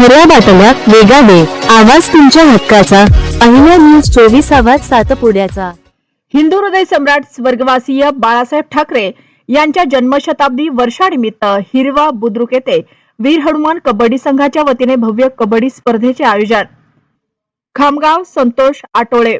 खऱ्या बातम्या वेगाने आवाज तुमच्या हक्काचा. पहिल्या न्यूज चोवीस आवाज सातपुड्याचा हिंदू हृदय सम्राट स्वर्गवासीय बाळासाहेब ठाकरे यांच्या जन्मशताब्दी वर्षानिमित्त हिरवा बुद्रुक येथे वीर हनुमान कबड्डी संघाच्या वतीने भव्य कबड्डी स्पर्धेचे आयोजन. खामगाव संतोष आटोळे.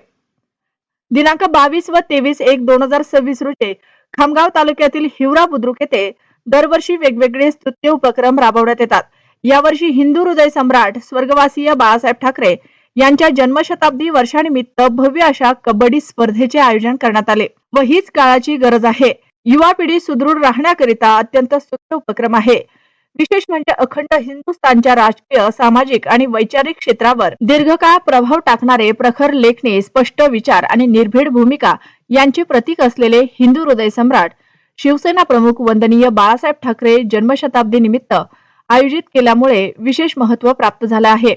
दिनांक बावीस व तेवीस एक दोन हजार सव्वीस रोजी खामगाव तालुक्यातील हिवरा बुद्रुक येथे दरवर्षी वेगवेगळे स्तुत्य उपक्रम राबवण्यात येतात. यावर्षी हिंदू हृदय सम्राट स्वर्गवासीय बाळासाहेब ठाकरे यांच्या जन्मशताब्दी वर्षानिमित्त भव्य अशा कबड्डी स्पर्धेचे आयोजन करण्यात आले व हीच काळाची गरज आहे. युवा पिढी सुदृढ राहण्याकरिता अत्यंत सुंदर उपक्रम आहे. विशेष म्हणजे अखंड हिंदुस्थानच्या राजकीय सामाजिक आणि वैचारिक क्षेत्रावर दीर्घकाळ प्रभाव टाकणारे प्रखर लेखणी स्पष्ट विचार आणि निर्भीड भूमिका यांचे प्रतीक असलेले हिंदू हृदय सम्राट शिवसेना प्रमुख वंदनीय बाळासाहेब ठाकरे जन्मशताब्दी निमित्त आयोजित केल्यामुळे विशेष महत्त्व प्राप्त झालं आहे.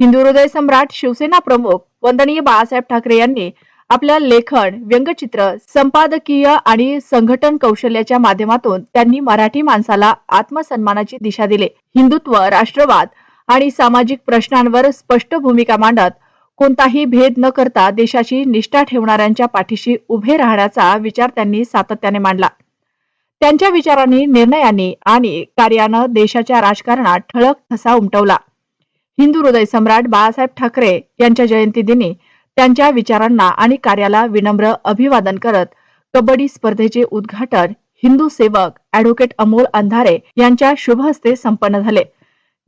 हिंदू हृदय सम्राट शिवसेना प्रमुख वंदनीय बाळासाहेब ठाकरे यांनी आपल्या लेखन व्यंगचित्र संपादकीय आणि संघटन कौशल्याच्या माध्यमातून त्यांनी मराठी माणसाला आत्मसन्मानाची दिशा दिली. हिंदुत्व राष्ट्रवाद आणि सामाजिक प्रश्नांवर स्पष्ट भूमिका मांडत कोणताही भेद न करता देशाची निष्ठा ठेवणाऱ्यांच्या पाठीशी उभे राहण्याचा विचार त्यांनी सातत्याने मांडला. त्यांच्या विचारांनी निर्णयांनी आणि कार्यानं देशाच्या राजकारणात ठळक ठसा उमटवला. हिंदू हृदय सम्राट बाळासाहेब ठाकरे यांच्या जयंती दिनी त्यांच्या विचारांना आणि कार्याला विनम्र अभिवादन करत कबड्डी स्पर्धेचे उद्घाटन हिंदू सेवक अॅडव्होकेट अमोल अंधारे यांच्या शुभ हस्ते संपन्न झाले.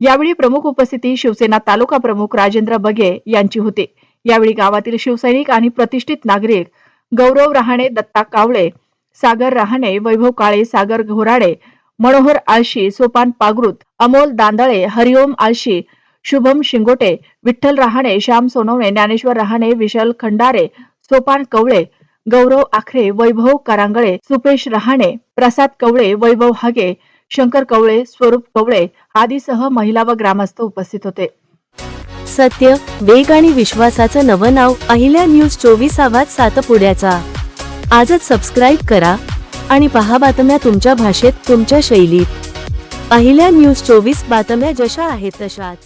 यावेळी प्रमुख उपस्थिती शिवसेना तालुका प्रमुख राजेंद्र बगे यांची होती. यावेळी गावातील शिवसैनिक आणि प्रतिष्ठित नागरिक गौरव रहाणे दत्ता कावळे सागर रहाणे वैभव काळे सागर घोराडे मनोहर आळशी सोपान पागृत अमोल दांदळे हरिओम आळशी शुभम शिंगोटे विठ्ठल रहाणे श्याम सोनवणे ज्ञानेश्वर रहाणे विशाल खंडारे सोपान कवळे गौरव आखरे वैभव करांगळे सुपेश रहाणे प्रसाद कवळे वैभव हागे शंकर कवळे स्वरूप कवळे आदीसह महिला व ग्रामस्थ उपस्थित होते. सत्य वेग आणि विश्वासाचं नवं नाव अहिल्या न्यूज चोवीस आवाज सातपुड्याचा. आजच सबस्क्राईब करा आणि पहा बातम्या तुमच्या भाषेत तुमच्या शैलीत. पहिल्या न्यूज चोवीस बातम्या जशा आहेत तशाच.